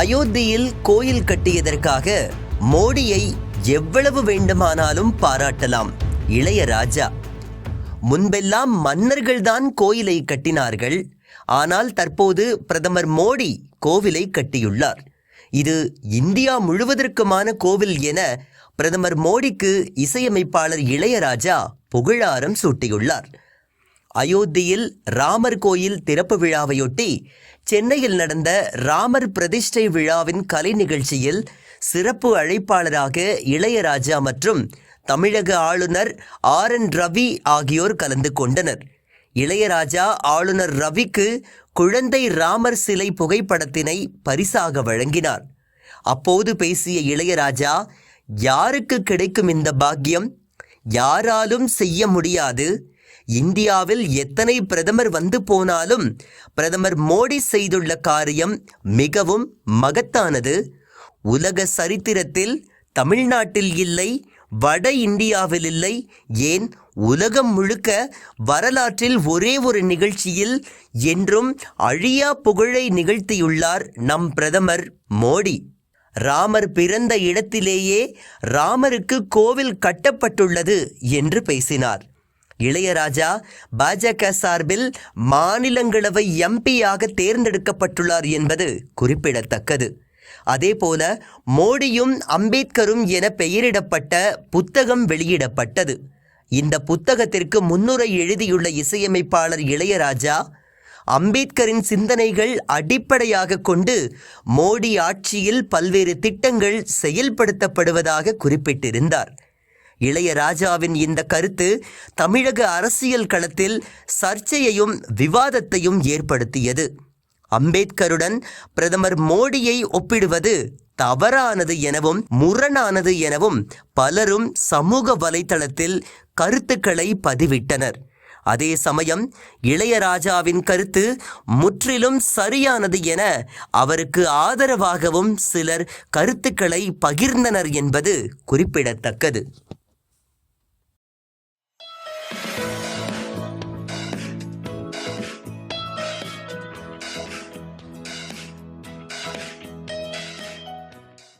அயோத்தியில் கோயில் கட்டியதற்காக மோடியை எவ்வளவு வேண்டுமானாலும் பாராட்டலாம். இளையராஜா முன்பெல்லாம் மன்னர்கள்தான் கோயிலை கட்டினார்கள். ஆனால் தற்போது பிரதமர் மோடி கோவிலை கட்டியுள்ளார். இது இந்தியா முழுவதற்குமான கோவில் என பிரதமர் மோடிக்கு இசையமைப்பாளர் இளையராஜா புகழாரம் சூட்டியுள்ளார். அயோத்தியில் ராமர் கோயில் திறப்பு விழாவையொட்டி சென்னையில் நடந்த ராமர் பிரதிஷ்டை விழாவின் கலை நிகழ்ச்சியில் சிறப்பு அழைப்பாளராக இளையராஜா மற்றும் தமிழக ஆளுநர் ஆர் என் ரவி ஆகியோர் கலந்து கொண்டனர். இளையராஜா ஆளுநர் ரவிக்கு குழந்தை ராமர் சிலை புகைப்படத்தினை பரிசாக வழங்கினார். அப்போது பேசிய இளையராஜா யாருக்கு கிடைக்கும் இந்த பாக்கியம்? யாராலும் செய்ய முடியாது. இந்தியாவில் எத்தனை பிரதமர் வந்து போனாலும் பிரதமர் மோடி செய்துள்ள காரியம் மிகவும் மகத்தானது. உலக சரித்திரத்தில் தமிழ்நாட்டில் இல்லை வட இந்தியாவில் இல்லை. ஏன்? உலகம் முழுக்க வரலாற்றில் ஒரே ஒரு நிகழ்ச்சியில் என்றும் அழியா புகழை நிகழ்த்தியுள்ளார் நம் பிரதமர் மோடி. ராமர் பிறந்த இடத்திலேயே ராமருக்கு கோவில் கட்டப்பட்டுள்ளது என்று பேசினார். இளையராஜா பாஜக சார்பில் மாநிலங்களவை எம்பியாக தேர்ந்தெடுக்கப்பட்டுள்ளார் என்பது குறிப்பிடத்தக்கது. அதேபோல மோடியும் அம்பேத்கரும் என பெயரிடப்பட்ட புத்தகம் வெளியிடப்பட்டது. இந்த புத்தகத்திற்கு முன்னுரை எழுதியுள்ள இசையமைப்பாளர் இளையராஜா அம்பேத்கரின் சிந்தனைகள் அடிப்படையாக கொண்டு மோடி ஆட்சியில் பல்வேறு திட்டங்கள் செயல்படுத்தப்படுவதாக குறிப்பிட்டிருந்தார். இளையராஜாவின் இந்த கருத்து தமிழக அரசியல் களத்தில் சர்ச்சையையும் விவாதத்தையும் ஏற்படுத்தியது. அம்பேத்கருடன் பிரதமர் மோடியை ஒப்பிடுவது தவறானது எனவும் முரணானது எனவும் பலரும் சமூக வலைதளத்தில் கருத்துக்களை பதிவிட்டனர். அதே சமயம் இளையராஜாவின் கருத்து முற்றிலும் சரியானது என அவருக்கு ஆதரவாகவும் சிலர் கருத்துக்களை பகிர்ந்தனர் என்பது குறிப்பிடத்தக்கது.